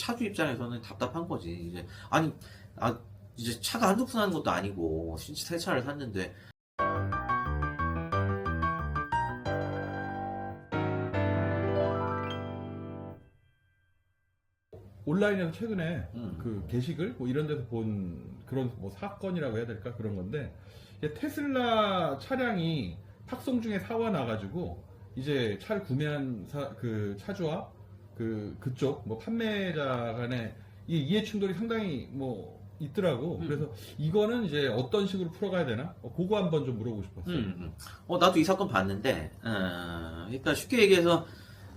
차주 입장에서는 답답한 거지. 이제 아니 아 이제 차가 한두 푼 하는 것도 아니고 신차 새 차를 샀는데 온라인에서 최근에 음. 그 게시글 뭐 이런 데서 본 그런 뭐 사건이라고 해야 될까 그런 건데 이제 테슬라 차량이 탁송 중에 사고가 나가지고 이제 차를 구매한 사- 그 차주와 그 그쪽 뭐 판매자 간에 이 이해 충돌이 상당히 뭐 있더라고. 음. 그래서 이거는 이제 어떤 식으로 풀어가야 되나? 어, 그거 한번 좀 물어보고 싶었어요. 음, 음. 어, 나도 이 사건 봤는데, 어, 그러니까 쉽게 얘기해서,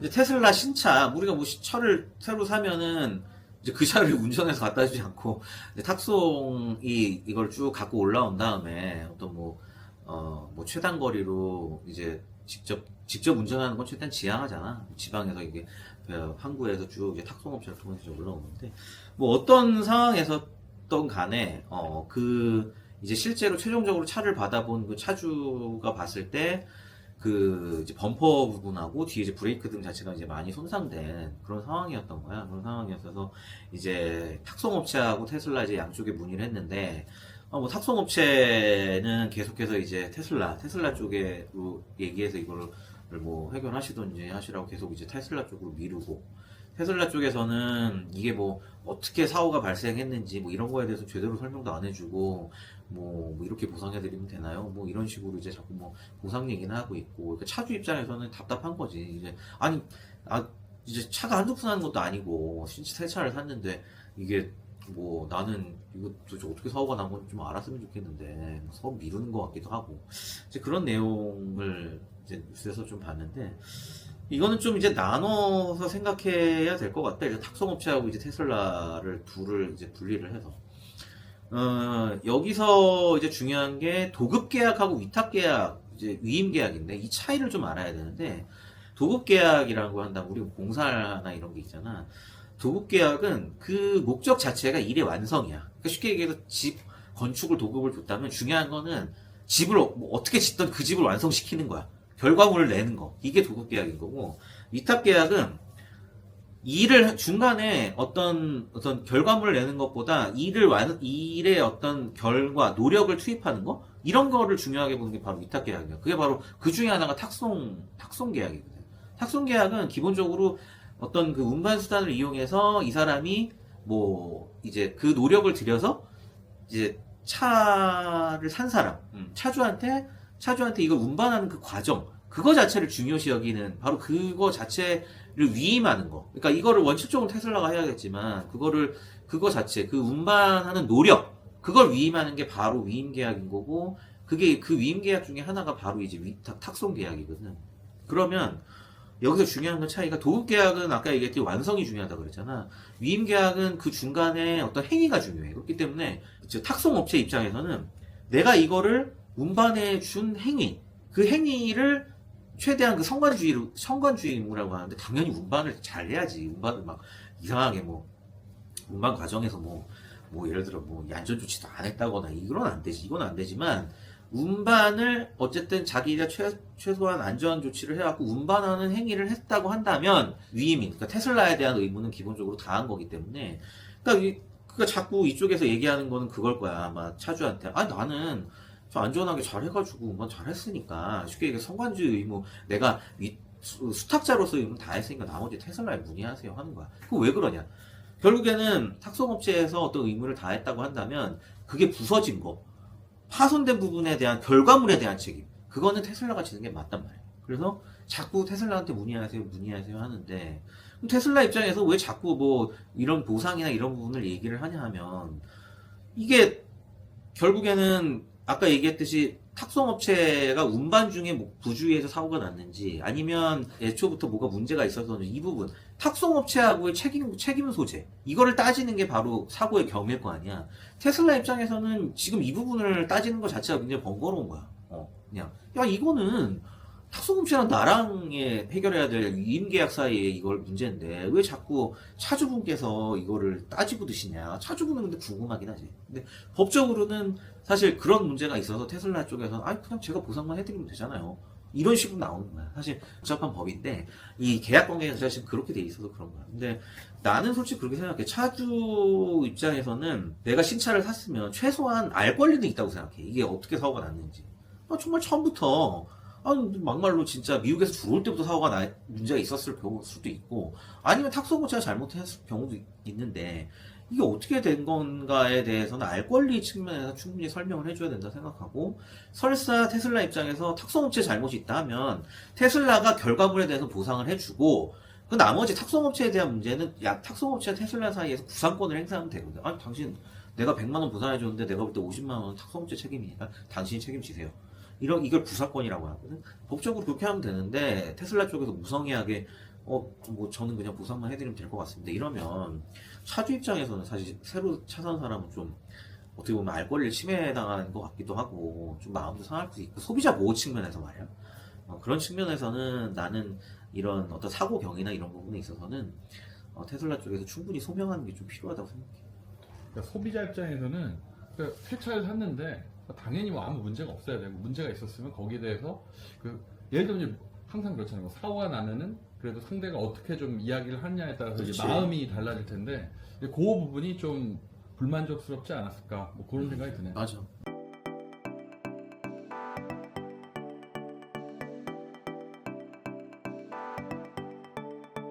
이제 테슬라 신차, 우리가 뭐 시- 차를 새로 사면은, 이제 그 차를 운전해서 갖다 주지 않고, 이제 탁송이 이걸 쭉 갖고 올라온 다음에, 어떤 뭐, 어, 뭐 최단 거리로 이제 직접, 직접 운전하는 건 최대한 지양하잖아. 지방에서 이게, 어, 항구에서 쭉 이제 탁송업체를 통해서 올라오는데, 뭐 어떤 상황에서든 간에, 어, 그, 이제 실제로 최종적으로 차를 받아본 그 차주가 봤을 때, 그 이제 범퍼 부분하고 뒤에 이제 브레이크 등 자체가 이제 많이 손상된 그런 상황이었던 거야. 그런 상황이었어서 이제 탁송업체하고 테슬라 이제 양쪽에 문의를 했는데, 어, 뭐 탁송업체는 계속해서 이제 테슬라, 테슬라 쪽에로 얘기해서 이거를 뭐 해결하시던지 하시라고 계속 이제 테슬라 쪽으로 미루고, 테슬라 쪽에서는 이게 뭐 어떻게 사고가 발생했는지 뭐 이런 거에 대해서 제대로 설명도 안 해주고 뭐, 뭐 이렇게 보상해드리면 되나요? 뭐 이런 식으로 이제 자꾸 뭐 보상 얘기는 하고 있고. 그러니까 차주 입장에서는 답답한 거지. 이제 아니 아 이제 차가 한두 푼 하는 것도 아니고 신차 새 차를 샀는데 이게 뭐 나는 이거 도대체 어떻게 사고가 난 건지 좀 알았으면 좋겠는데 뭐 서로 미루는 것 같기도 하고 이제 그런 내용을 이제 뉴스에서 좀 봤는데 이거는 좀 이제 나눠서 생각해야 될 것 같다. 이제 탁송업체하고 이제 테슬라를 둘을 이제 분리를 해서. 어, 여기서 이제 중요한 게 도급 계약하고 위탁 계약, 이제 위임 계약인데 이 차이를 좀 알아야 되는데 도급 계약이라고 한다면 우리 공사나 이런 게 있잖아. 도급 계약은 그 목적 자체가 일의 완성이야. 그러니까 쉽게 얘기해서 집 건축을 도급을 줬다면 중요한 거는 집을 어- 뭐 어떻게 짓던 그 집을 완성시키는 거야. 결과물을 내는 거. 이게 도급 계약인 거고 위탁 계약은 일을 중간에 어떤 어떤 결과물을 내는 것보다 일을 완 일의 어떤 결과 노력을 투입하는 거 이런 거를 중요하게 보는 게 바로 위탁 계약이야. 그게 바로 그 중에 하나가 탁송 탁송 계약이거든. 탁송 계약은 기본적으로 어떤 그 운반 수단을 이용해서 이 사람이 뭐 이제 그 노력을 들여서 이제 차를 산 사람 음, 차주한테 차주한테 이걸 운반하는 그 과정 그거 자체를 중요시 여기는 바로 그거 자체를 위임하는 거. 그러니까 이거를 원칙적으로 테슬라가 해야겠지만 그거를 그거 자체 그 운반하는 노력 그걸 위임하는 게 바로 위임 계약인 거고 그게 그 위임 계약 중에 하나가 바로 이제 위탁 탁송 계약이거든. 그러면 여기서 중요한 건 차이가 도급 계약은 아까 얘기했듯이 완성이 중요하다 그랬잖아. 위임 계약은 그 중간에 어떤 행위가 중요해. 그렇기 때문에 즉 탁송 업체 입장에서는 내가 이거를 운반해 준 행위 그 행위를 최대한 그 성관주의로 성관주의 임무라고 하는데 당연히 운반을 잘 해야지 운반을 막 이상하게 뭐 운반 과정에서 뭐 뭐 예를 들어 뭐 안전 조치도 안 했다거나 이건 안 되지 이건 안 되지만 운반을 어쨌든 자기가 최, 최소한 안전 조치를 해갖고 운반하는 행위를 했다고 한다면 위임인 그러니까 테슬라에 대한 의무는 기본적으로 다한 거기 때문에. 그러니까, 이, 그러니까 자꾸 이쪽에서 얘기하는 거는 그걸 거야 아마 차주한테. 아 나는 저 안전하게 잘 해가지고 운반 잘 했으니까 쉽게 얘기해 성관주의 의무 내가 위- 수- 수탁자로서 의무 다 했으니까 나머지 테슬라에 문의하세요 하는 거야. 그거 왜 그러냐? 결국에는 탁송업체에서 어떤 의무를 다 했다고 한다면 그게 부서진 거 파손된 부분에 대한 결과물에 대한 책임. 그거는 테슬라가 지는 게 맞단 말이에요. 그래서 자꾸 테슬라한테 문의하세요 문의하세요 하는데 테슬라 입장에서 왜 자꾸 뭐 이런 보상이나 이런 부분을 얘기를 하냐 하면 이게 결국에는 아까 얘기했듯이 탁송업체가 운반 중에 뭐 부주의해서 사고가 났는지 아니면 애초부터 뭐가 문제가 있어서는 이 부분 탁송업체하고의 책임 책임 소재 이거를 따지는 게 바로 사고의 경위일 거 아니야. 테슬라 입장에서는 지금 이 부분을 따지는 것 자체가 굉장히 번거로운 거야. 어, 그냥 야 이거는 탁송업체랑 나랑의 해결해야 될 위임계약 사이에 이걸 문제인데 왜 자꾸 차주분께서 이거를 따지고 드시냐? 차주분은 근데 궁금하긴 하지. 근데 법적으로는 사실 그런 문제가 있어서 테슬라 쪽에서 아 그냥 제가 보상만 해드리면 되잖아요. 이런 식으로 나오는 거야. 사실 복잡한 법인데 이 계약 관계가 사실 그렇게 돼 있어서 그런 거야. 근데 나는 솔직히 그렇게 생각해. 차주 입장에서는 내가 신차를 샀으면 최소한 알 권리는 있다고 생각해. 이게 어떻게 사고가 났는지. 아, 정말 처음부터 아, 막말로 진짜 미국에서 들어올 때부터 사고가 나, 문제가 있었을 경우 수도 있고, 아니면 탁송 고체가 잘못했을 경우도 있- 있는데, 이게 어떻게 된 건가에 대해서는 알 권리 측면에서 충분히 설명을 해줘야 된다 생각하고, 설사 테슬라 입장에서 탁송업체 잘못이 있다 하면, 테슬라가 결과물에 대해서 보상을 해주고, 그 나머지 탁송업체에 대한 문제는, 야, 탁송업체와 테슬라 사이에서 구상권을 행사하면 되거든. 아니, 당신, 내가 100만원 보상해줬는데 내가 볼 때 50만원은 탁송업체 책임이니까 당신이 책임지세요. 이런 이걸 부사권이라고 하거든. 법적으로 그렇게 하면 되는데 테슬라 쪽에서 무성의하게 어 뭐 저는 그냥 보상만 해드리면 될 것 같습니다. 이러면 차주 입장에서는 사실 새로 차 산 사람은 좀 어떻게 보면 알 권리를 침해당하는 것 같기도 하고 좀 마음도 상할 수도 있고 소비자 보호 측면에서 말이야. 어, 그런 측면에서는 나는 이런 어떤 사고 경이나 이런 부분에 있어서는 어, 테슬라 쪽에서 충분히 소명하는 게 좀 필요하다고 생각해. 그러니까 소비자 입장에서는 그러니까 새 차를 샀는데 당연히 뭐 아무 문제가 없어야 되고 문제가 있었으면 거기에 대해서 그 예를 들면 이제 항상 그렇잖아요. 뭐 사고가 나면은 그래도 상대가 어떻게 좀 이야기를 하느냐에 따라서 이제. 마음이 달라질 텐데 그 부분이 좀 불만족스럽지 않았을까 뭐 그런 생각이 드네요. 맞아.